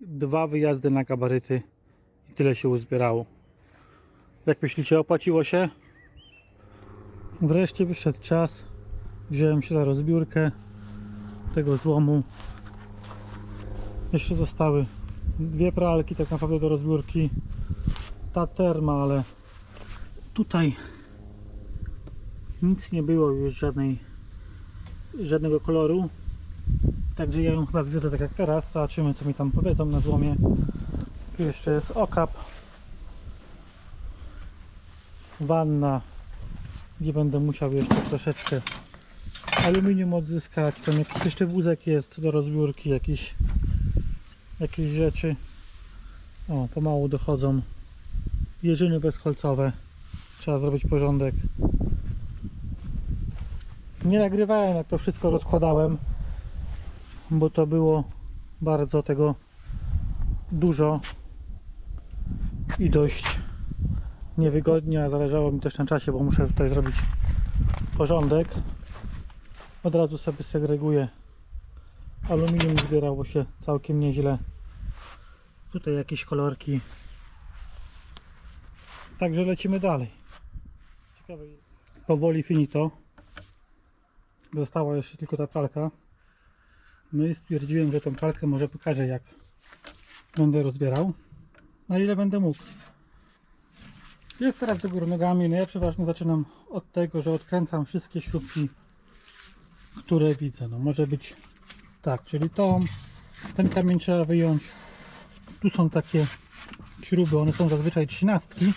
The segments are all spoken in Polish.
Dwa wyjazdy na gabaryty i tyle się uzbierało. Jak myślicie, opłaciło się? Wreszcie wyszedł czas. Wziąłem się za rozbiórkę tego złomu. Jeszcze zostały dwie pralki tak naprawdę do rozbiórki. Ta terma, ale tutaj nic nie było już żadnej żadnego koloru. Także ja ją chyba wywiodę tak jak teraz. Zobaczymy co mi tam powiedzą na złomie. Tu jeszcze jest okap. Wanna, gdzie będę musiał jeszcze troszeczkę aluminium odzyskać. Tam jakiś jeszcze wózek jest do rozbiórki, jakiś, jakieś rzeczy. O, pomału dochodzą jeżyny bezkolcowe. Trzeba zrobić porządek. Nie nagrywałem jak to wszystko rozkładałem, bo to było bardzo tego dużo i dość niewygodnie, a zależało mi też na czasie, bo muszę tutaj zrobić porządek. Od razu sobie segreguję. Aluminium zbierało się całkiem nieźle. Tutaj jakieś kolorki. Także lecimy dalej. Powoli finito. Została jeszcze tylko ta pralka. No i stwierdziłem, że tą pralkę może pokażę jak będę rozbierał. Na ile będę mógł. Jest teraz do góry nogami. No ja przeważnie zaczynam od tego, że odkręcam wszystkie śrubki, które widzę. No może być tak, czyli tą, ten kamień trzeba wyjąć. Tu są takie śruby, one są zazwyczaj trzynastki,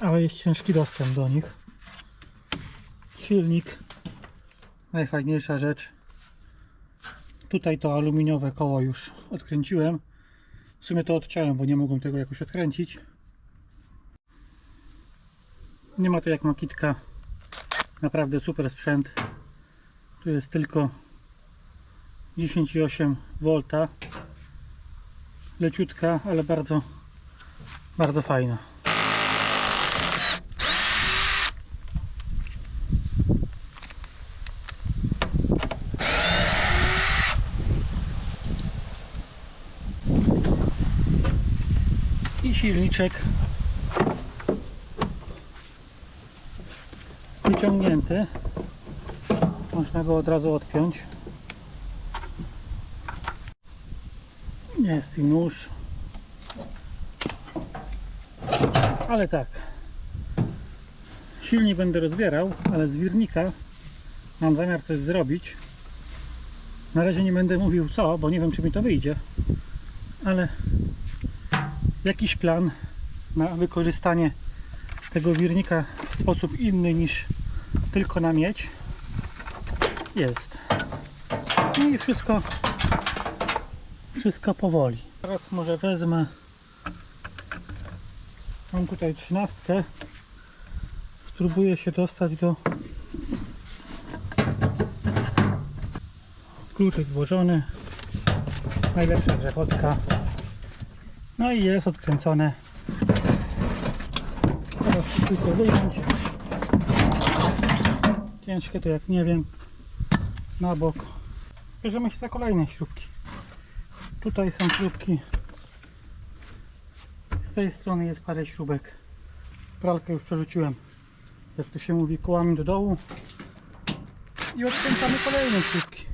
ale jest ciężki dostęp do nich. Silnik, najfajniejsza rzecz. Tutaj to aluminiowe koło już odkręciłem. W sumie to odciąłem, bo nie mogłem tego jakoś odkręcić. Nie ma to jak makitka. Naprawdę super sprzęt. Tu jest tylko 10,8 V. Leciutka, ale bardzo, bardzo fajna. I silniczek wyciągnięty. Można go od razu odpiąć. Jest i nóż. Ale tak. Silnie będę rozbierał, ale z wirnika mam zamiar coś zrobić. Na razie nie będę mówił co, bo nie wiem czy mi to wyjdzie. Ale jakiś plan na wykorzystanie tego wirnika w sposób inny niż tylko na miedź jest. No i wszystko wszystko powoli. Teraz może wezmę mam tutaj trzynastkę spróbuję się dostać do kluczyk włożony najlepsza grzechotka no i jest odkręcone. Teraz to tylko wyjąć. Ciężkie to jak nie wiem. Na bok. Bierzemy się za kolejne śrubki. Tutaj są śrubki. Z tej strony jest parę śrubek. Pralkę już przerzuciłem. Jak to się mówi kołami do dołu. I odkręcamy kolejne śrubki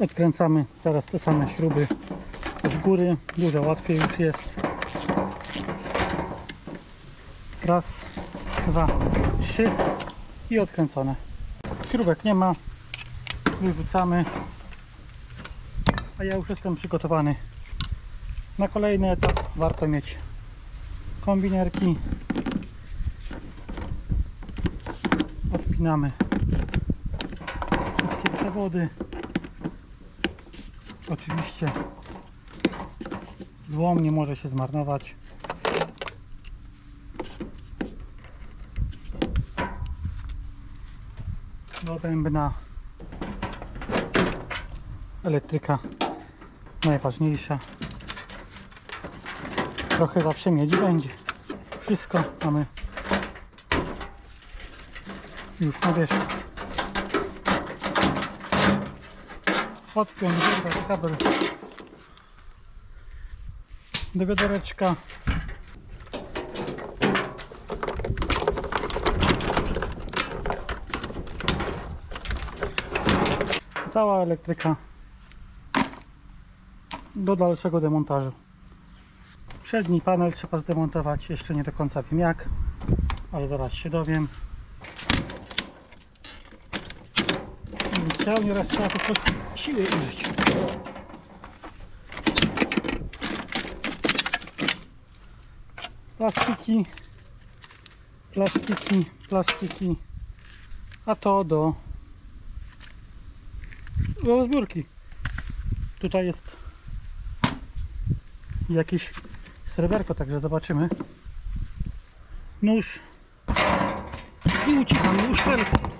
odkręcamy teraz te same śruby od góry. Dużo łatwiej już jest. Raz, dwa, trzy i odkręcone. Śrubek nie ma. Wyrzucamy. A ja już jestem przygotowany. Na kolejny etap warto mieć kombinerki. Odpinamy wszystkie przewody oczywiście złom nie może się zmarnować. Bębna elektryka najważniejsza. Trochę zawsze miedzi będzie. Wszystko mamy Już na wierzchu. Odpiąć wybrać kabel do wiadereczka. Cała elektryka do dalszego demontażu. Przedni panel trzeba zdemontować, jeszcze nie do końca wiem jak, ale zaraz się dowiem. Chciał, nieraz trzeba po prostu siły użyć. Plastiki, plastiki, plastiki, a to do, do rozbiórki. Tutaj jest jakieś sreberko, także zobaczymy. Nóż i uciekamy już szperkę,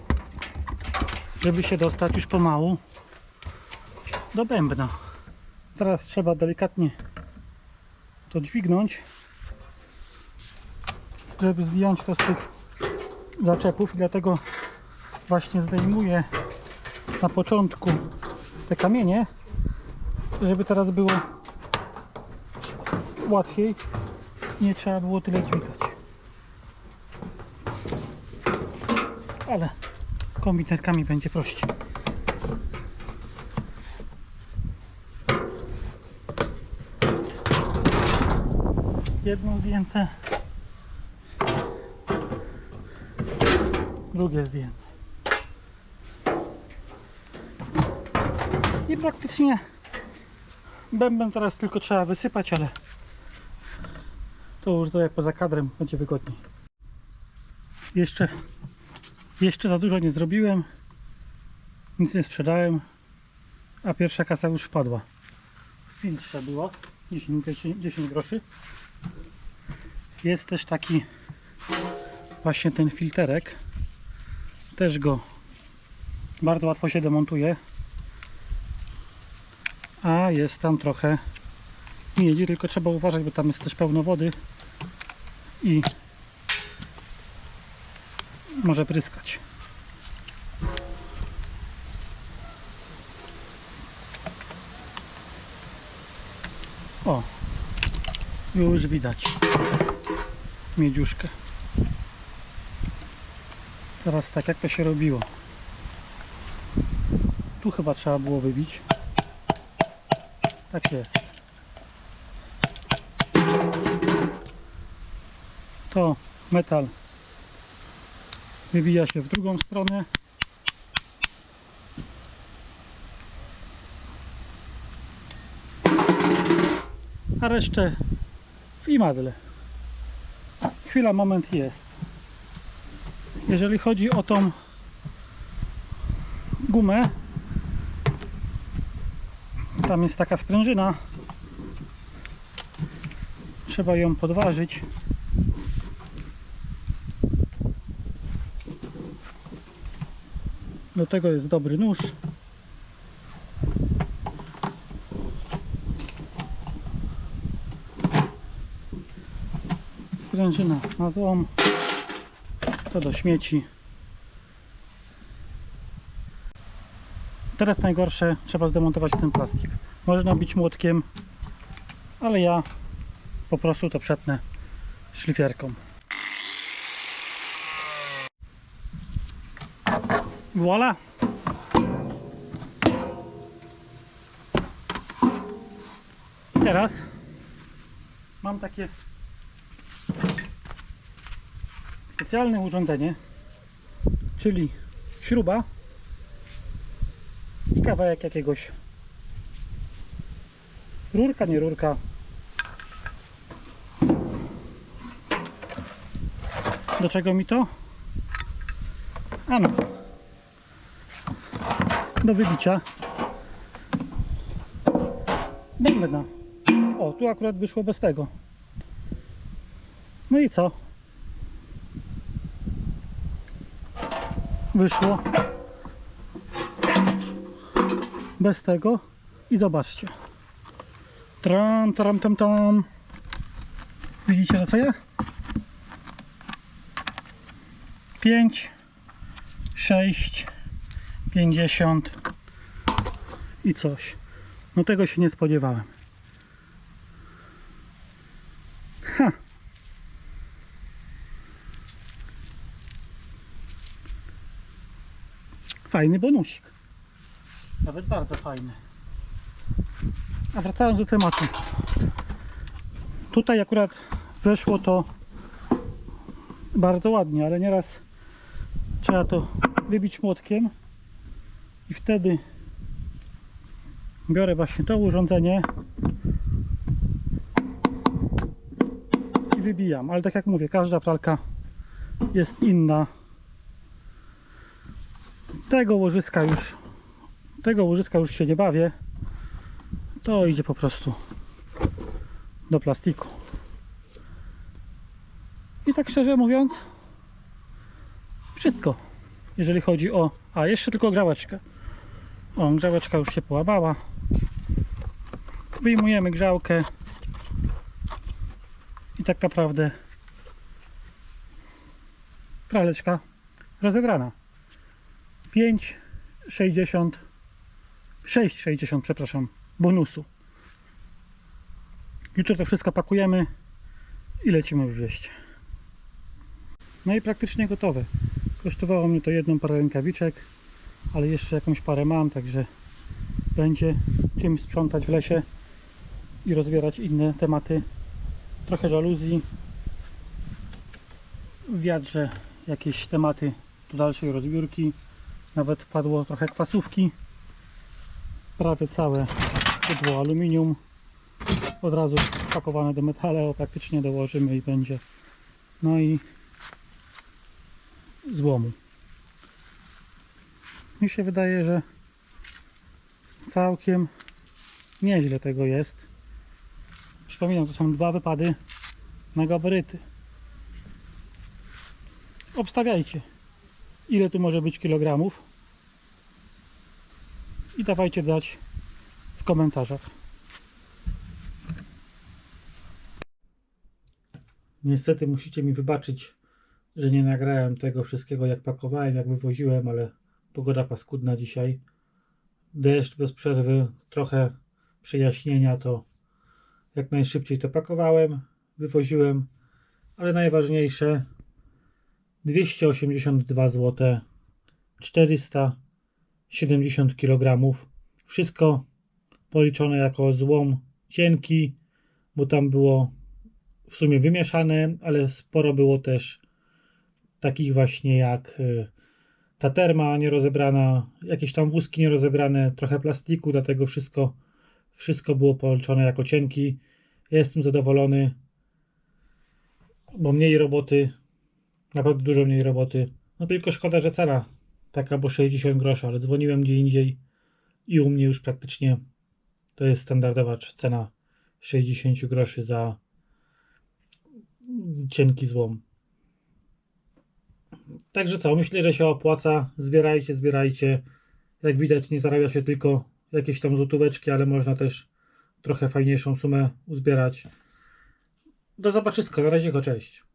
żeby się dostać już pomału do bębna. Teraz trzeba delikatnie to dźwignąć, żeby zdjąć to z tych zaczepów dlatego właśnie zdejmuję na początku te kamienie, żeby teraz było łatwiej. Nie trzeba było tyle dźwigać. Ale kombiterkami będzie prościej. Jedno zdjęte. Drugie zdjęte. I praktycznie bębem teraz tylko trzeba wysypać, ale to już jak poza kadrem będzie wygodniej. Jeszcze, jeszcze za dużo nie zrobiłem. Nic nie sprzedałem. A pierwsza kasa już wpadła. W filtrze było 10, 10, 10 groszy. Jest też taki właśnie ten filterek. Też go bardzo łatwo się demontuje. A jest tam trochę miedzi, tylko trzeba uważać, bo tam jest też pełno wody i może pryskać. O, już widać miedziuszkę. Teraz tak jak to się robiło. Tu chyba trzeba było wybić. Tak jest. To metal wywija się w drugą stronę. A resztę w imadle. Chwila, moment jest. Jeżeli chodzi o tą gumę, tam jest taka sprężyna. Trzeba ją podważyć. Do tego jest dobry nóż. Sprężyna na złom. To do śmieci. Teraz najgorsze, trzeba zdemontować ten plastik. Można bić młotkiem, ale ja po prostu to przetnę szlifierką. Voila! I teraz mam takie specjalne urządzenie, czyli śruba i kawałek jakiegoś rurka, nie rurka. Do czego mi to? Ano, do wybicia bębna. O, tu akurat wyszło bez tego. No i co? Wyszło bez tego i zobaczcie. Tram, tram, tam, tam. Widzicie to co ja? 5 6, 50 i coś. No tego się nie spodziewałem. Ha. Fajny bonusik. Nawet bardzo fajny. A wracając do tematu. Tutaj akurat weszło to bardzo ładnie, ale nieraz trzeba to wybić młotkiem i wtedy biorę właśnie to urządzenie i wybijam. Ale tak jak mówię, każda pralka jest inna. Tego łożyska już tego łożyska już się nie bawię. To idzie po prostu do plastiku. I tak szczerze mówiąc, wszystko. Jeżeli chodzi o. A jeszcze tylko grzałeczkę. O, grzałeczka już się połamała. Wyjmujemy grzałkę. I tak naprawdę praleczka rozebrana. 5,60 6,60 przepraszam bonusu. Jutro to wszystko pakujemy i lecimy wywieźć. No i praktycznie gotowe. Kosztowało mnie to jedną parę rękawiczek, ale jeszcze jakąś parę mam, także będzie czym sprzątać w lesie i rozbierać inne tematy. Trochę żaluzji, w wiadrze jakieś tematy do dalszej rozbiórki. Nawet wpadło trochę kwasówki. Prawie całe pudło aluminium. Od razu spakowane do metaleo, praktycznie dołożymy i będzie. No i złomu. Mi się wydaje, że całkiem nieźle tego jest. Przypominam, to są dwa wypady na gabaryty. Obstawiajcie, ile tu może być kilogramów i dawajcie dać w komentarzach. Niestety musicie mi wybaczyć, że nie nagrałem tego wszystkiego jak pakowałem, jak wywoziłem, ale pogoda paskudna dzisiaj. Deszcz bez przerwy, trochę przyjaśnienia to jak najszybciej to pakowałem, wywoziłem, ale najważniejsze 282 zł 470 kg wszystko policzone jako złom cienki, bo tam było w sumie wymieszane, ale sporo było też takich właśnie jak y, ta terma nierozebrana, jakieś tam wózki nierozebrane, trochę plastiku, dlatego wszystko, wszystko było policzone jako cienki. Jestem zadowolony, bo mniej roboty, naprawdę dużo mniej roboty. No tylko szkoda, że cena taka, bo 60 groszy, ale dzwoniłem gdzie indziej i u mnie już praktycznie to jest standardowa cena 60 groszy za cienki złom. Także co, myślę, że się opłaca. Zbierajcie, zbierajcie. Jak widać, nie zarabia się tylko jakieś tam złotóweczki, ale można też trochę fajniejszą sumę uzbierać. Do zobaczyska, na razie, cześć.